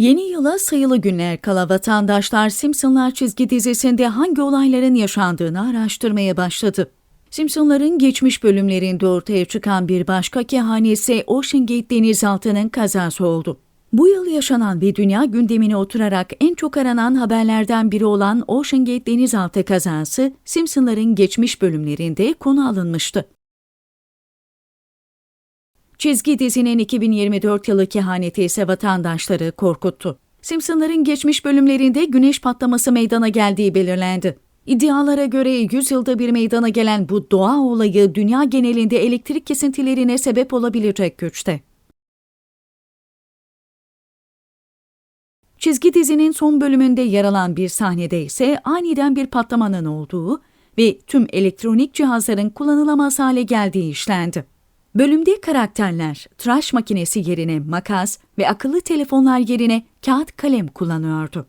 Yeni yıla sayılı günler kala vatandaşlar Simpsonlar çizgi dizisinde hangi olayların yaşandığını araştırmaya başladı. Simpsonların geçmiş bölümlerinde ortaya çıkan bir başka kehanesi Ocean Gate denizaltının kazası oldu. Bu yıl yaşanan ve dünya gündemine oturarak en çok aranan haberlerden biri olan Ocean Gate denizaltı kazası, Simpsonların geçmiş bölümlerinde konu alınmıştı. Çizgi dizinin 2024 yılı kehaneti ise vatandaşları korkuttu. Simpsonların geçmiş bölümlerinde güneş patlaması meydana geldiği belirlendi. İddialara göre 100 yılda bir meydana gelen bu doğa olayı dünya genelinde elektrik kesintilerine sebep olabilecek güçte. Çizgi dizinin son bölümünde yer alan bir sahnede ise aniden bir patlamanın olduğu ve tüm elektronik cihazların kullanılamaz hale geldiği işlendi. Bölümde karakterler tıraş makinesi yerine makas ve akıllı telefonlar yerine kağıt kalem kullanıyordu.